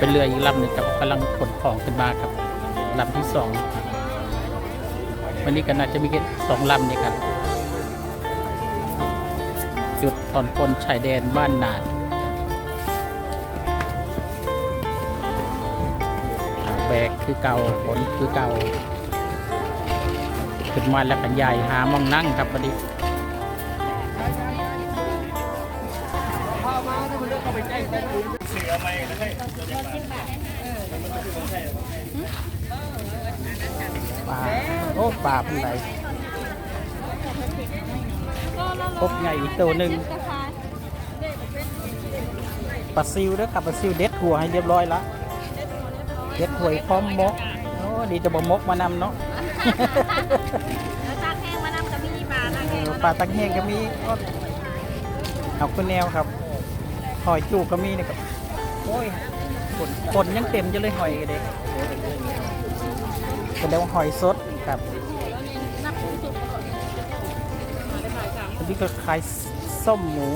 เป็นเรืออีกลำหนึ่งครับกำลังขนของขึ้นมาครับลำที่สองวันนี้ก็น่าจะมีแค่สองลำนี่ครับ จุดตอนปนชายแดนบ้านนานแบกคือเก่าผลคือเก่า ขึ้นมาแล้วกันใหญ่หามองนั่งครับวันนี้ปลาโอ้ปลาเป็นไร พบไงอีกตัวหนึ่งปลาซิวเด้อครับปลาซิวเด็ดหัวให้เรียบร้อยละเด็ดหัวพร้อมมกโอ้ดีจะบ่มกมานำเนาะแล้วตากแห้งมานำกับมีปลาตากเอแห้งอปลาตังแห้งก็มีก็เอาคุณแนวครับหอยจูบก็มีนะครับโอ้ยฝนฝนยังเต็มจะเลยหอยกันเด็กแสดงว่าหอยสดครับ อันนี้ก็ขายส้มหมู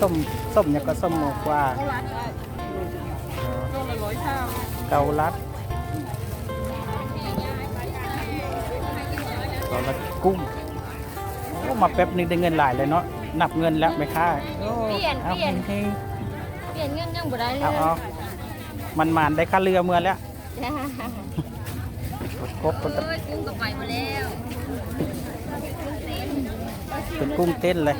ส้มส้มเนี่ยก็ส้มหมูกว่าเออเกาลัดเกาลัดกุ้งโอ้มาแป๊บหนึงได้เงินหลายเลยเนาะนับเงินแล้วไหมคะโอ้อาเฮงเปลี่ยนเงินยังบ่ได้เลเอายเอามันมานได้ค่าเรือเมื่อแล้วครบคนโอ้ยกุ้งกับไปมาแล้ว เป็นกุ้งเต้นเลย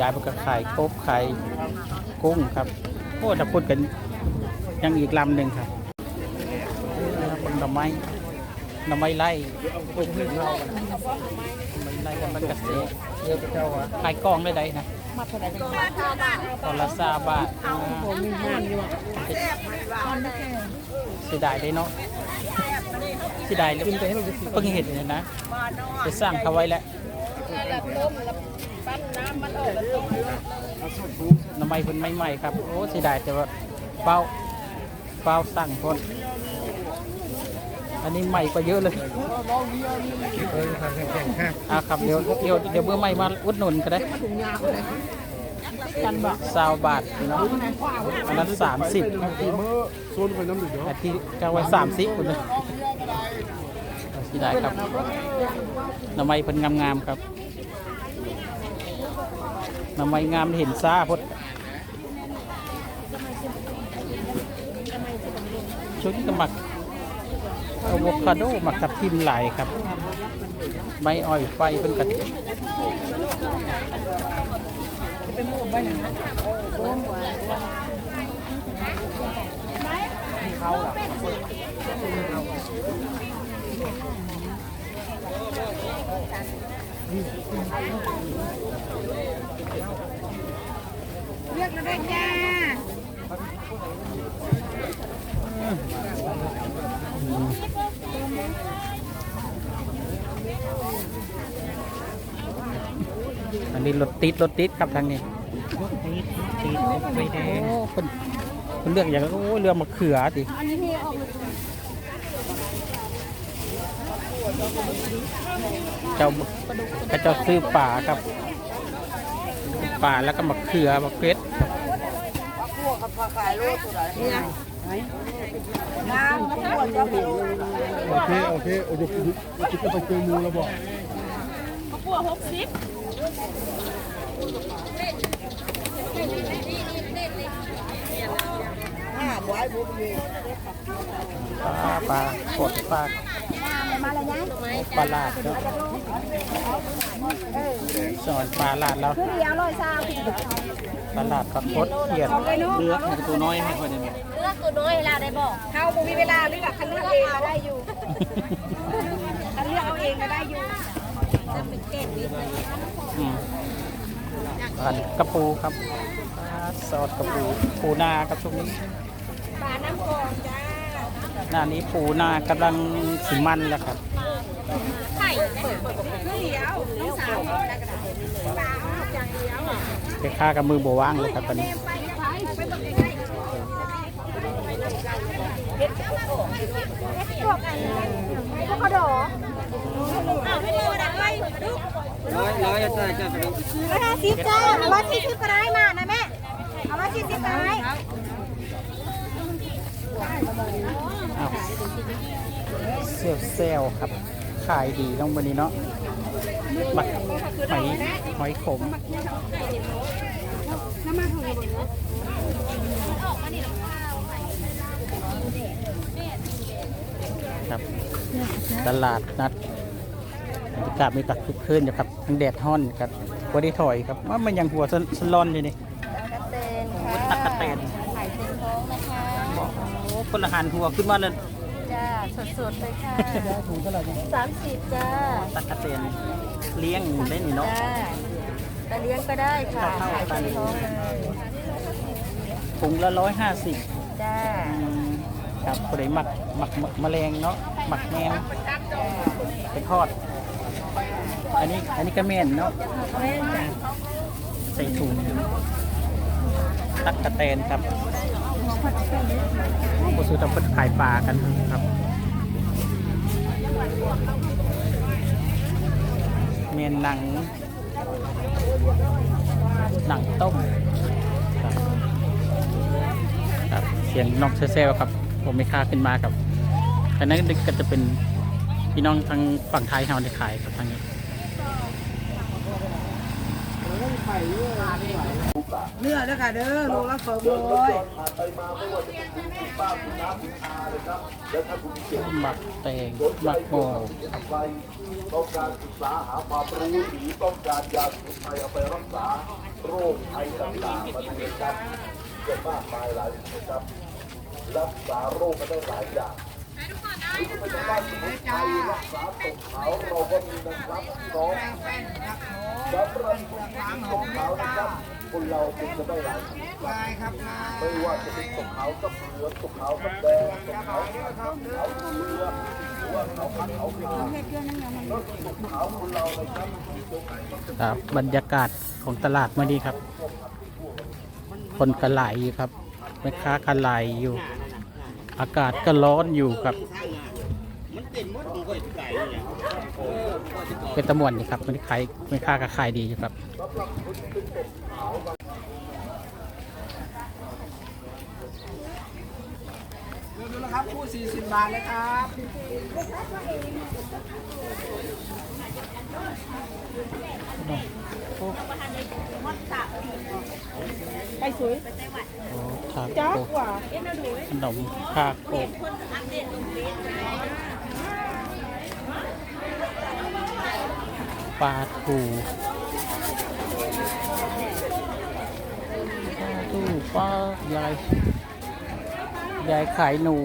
ยายมันก็ขายกบขายกุ้งครับโอ้ถ้าพูดกันยังอีกลำหนึ่งครับเป็นหน่อไม้หน่อไม้ไล่หน่อไม้ไล่กันมันกระเสีขายกองได้ไดนะตอนละซาบาทเสียดายได้เนาะ เสียดเลยเพิ่งเห็นเนี่ยนะจะสร้างเขาไว้แล้วน้ำไม้เพิ่นใหม่ๆครับ โอ้เสียดายแต่ว่าเป้าเป้าสั่งคนอันนี้ใหม่กว่าเยอะเลยอ่าครับเดี๋ยวเดี๋ยวเดี๋ยวเมื่อใหม่มาอุดหนุนก็ได้กันบาทสาวบาทเนาะอันนั้นสามสิบแต่ที่กางไว้สามสิบคุณเลย สียดายครับน้ำไม้เพิ่นงามๆครับน้ำไม้งามเห็นซ่าพดชุดนี้ก็หมักอะโวคาโดหมักกับทิมไหลครับใบอ้อยไฟเป็นกระอั นนี้รถติดรถติดครับทางนี้ติดไฟแดงโอ้คนคนเลือกอย่างโอ้เรือมะเขือติเเจ้าก็เจ้าซื้อป่าครับป่าแล้วก็มะเขือมะเขือโอเค โอเคโอ้ยจะจะไปเจอมูแล้วบอกปลา ปลาปลดปลาปลาลาดเนาะสอนปลาลาดแล้วเดียวร้อยซาปลาลาดปลาคดเขียดเลือกตัวน้อยให้คนนี้เลือกตัวน้อยเวลาได้บอกเขาบ่มีเวลาเลือกคันเลือกเองก็ได้อยู่คันเลือกเอาเองก็ได้อยู่จะเป็นเก่งนิดนึงอืมผันกระปูครับซอสกระปูปูนาครับช่วงนี้ปลาน้ำกองจ้า หน้านี้ปูนากำลังสิมันแล้วครับไข่เดียวน้องสาวกระดาษปลาเอาอย่างเดียวไปค่ากับมือโบว่างเลยครับตอนนี้ไปไปไปตรงใกล้เฮ็ดพวกอันพวกกระโดดอ้าวไม่ได้ดังไว้ดูร้อยร้อยจะใส่จะไปดูร้อยห้าสิบจ้าร้อยสี่สิบก็ได้มานะแม่เอาร้อยสี่สิบก็ได้อ้าว เซลเซลครับ ขายดีต้องวันนี้เนาะบักหอยหอยขมครับตลาดนัดบรรยากาศมีตักคึกคืนอยู่ครับทั้งแดดฮ้อนครับวันนี้ถอยครับว่ามันยังหัวสสลอนอยู่นี่กระเตนค่ะตักกะเตนไข่เต็มท้องนะคะบอกโอ้คนละหันหัวขึ้นมาเลยจ้า สดๆเลยค่ะถุงเท่าไหร่เนี่ยสามสิบจ้าตักกะเตนเลี้ยงได้นี่เนาะจ้าแต่เลี้ยงก็ได้ค่ะเท่าๆไข่กันเต็มท้องเลยถุงละร้อยห้าสิบจ้าครับคนไหนหมักหมักแมลงเนาะหมักแมวไปทอด อันนี้อันนี้ก็เมนเนาะแม่จ้าใส่ถุงตักกะเตนครับผู้ซื้อต้องเพิ่นขายปลากันครับ เมนหนัง หนังต้มครับเสียงนกเซลครับ ผมไม่ค่าขึ้นมากับอันนั้นก็จะเป็นพี่น้องทางฝั่งไทยเขาได้ขายครับทางนี้ เนื้อแล้วค่ะเด้อโลละสองร้อยหมักแตงหมักโบต้องการศึกษาหาความรู้หรือต้องการยาสมุนไพรเอาไปรักษาโรคภัยต่างๆมาดูกันเยอะมากมายหลายนะครับรักษาโรคมาได้หลายอย่างหรือจะเป็นด้านสมุนไพรรักษาตกขาวเราก็มีนะครับน้องสำหรับ คนเราเป็นจะได้หลายชนิดลายครับลายไม่ว่าจะเป็นตกเขาวกับเหลือตกเขาวกับแดงตกเขาวกับขาเหลืองหรือว่าขาวพันขาขาวแล้วตกเขาคนเรานะครับครับบรรยากาศของตลาดเมื่อนี้ครับ คนกระไหลอยู่ครับแม่ค้ากระไหลอยู่ อากาศก็ร้อนอยู่ครับ เต็มหมดมันก็ไก่เนี่ยเป็นตะมวนนี่ครับมันขายแม่ค้าก็ขายดีอยู่ครับดูนะครับคู่สี่สิบบาทเลยครับไปสวยโอ้ทาจ้าโกกว่าขนมคาโก ปลาทูปลาทูปลายายยายขายหนู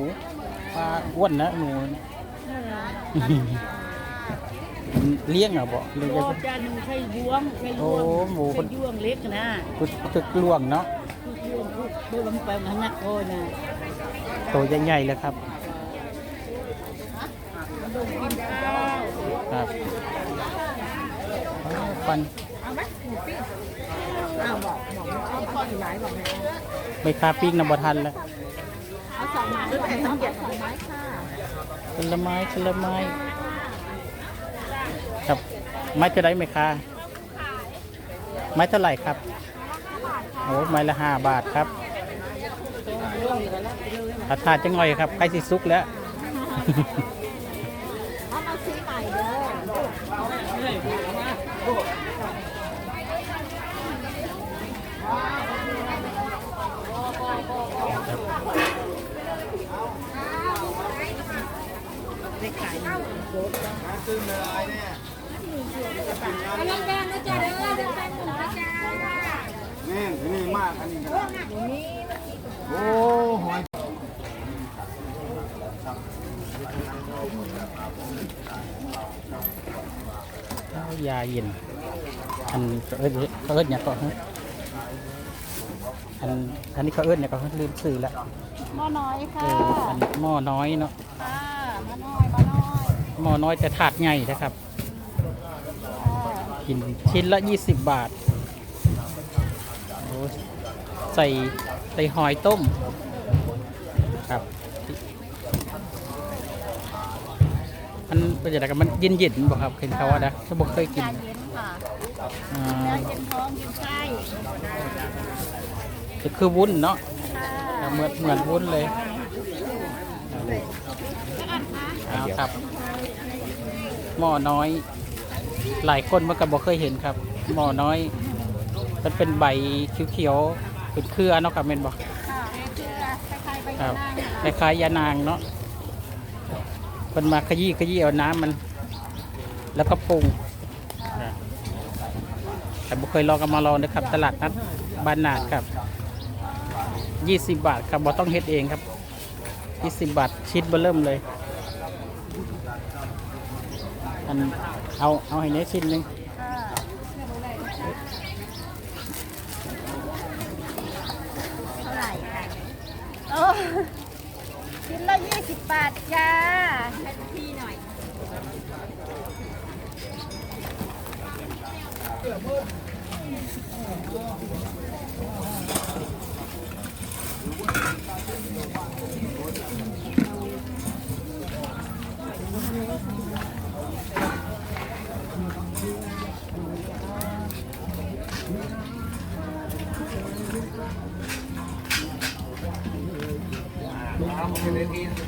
ปลาอ้วนนะหนูเลี้ยงเหรอบอกเลี้ยงโอ้จานหนึ่งไข่ยวงไข่ยวงโอ้หมูมันไข่ยวงเล็กนะตึกตึกล่วงเนาะคือยวงคือเดินไปมันนักโอ้ยนะตัวใหญ่ๆเลยครับ ลงกินข้าว ครับ อ้าวฟันไม่คาปิ้งนำบทันแล้วผลไม้ผลไม้ ครับ ไม้จะได้ไหมคะไม้เท่าไหร่ครับโอ้ไม้ละห้าบาทครับราคาจังหน่อยครับใกล้สิสุกแล้ว กำลังแดงนะจ๊ะเด้อเดินแดงหนึ่งนะจ๊ะ แม่งนี่มากอันนี้โอ้หอย ยาเย็นอันเขาเอิ้นเขาเอิ้นเนี่ยงก็ฮะอันอันนี้เขาเอิ้นเนี่ยงก็ลืมสื่อแล้วหม้อน้อยเอค่ะออันนี้หม้อน้อยเนาะค่ะหม้อน้อยหม้อน้อยหม้อน้อยแต่ถาดใหญ่นะครับ กินชิ้นละ 20 บาทโอ้ใส่ใส่หอยต้มครับ มันเป็นอย่างไรกันมันเย็นเย็นๆบอกครับเห็นเขาว่านะถ้าบอกเคยกินยาเย็นค่ะอ่แล้าวกินท้องกินไส้จะคือวุ้นเนาะค่ะเหมือนเหมือนวุ้นเลยเอาครับหม้อน้อย หลายคนมันก็บอกเคยเห็นครับหม้อน้อย มันเป็นใบเขียวๆเป็นเครือเนาะครับเมนบอกค่ะเกลือคล้ายๆใบคยารับนางคล้ายๆยานางเนาะ มันมาขยี้ขยี้เอาน้ำมัน แล้วก็ปรุงแต่บุเคยลองกันมาลองนะครับ ตลาดนัดบ้านนาดครับ 20 บาทครับบ่ต้องเฮ็ดเองครับ 20 บาทชิ้นเบอเริ่มเลยอันเอาเอาให้เนี้ยชิ้นหนึงเท่าไหร่คะโอ้ชิ้นละยี่สิบบาทจ้า เ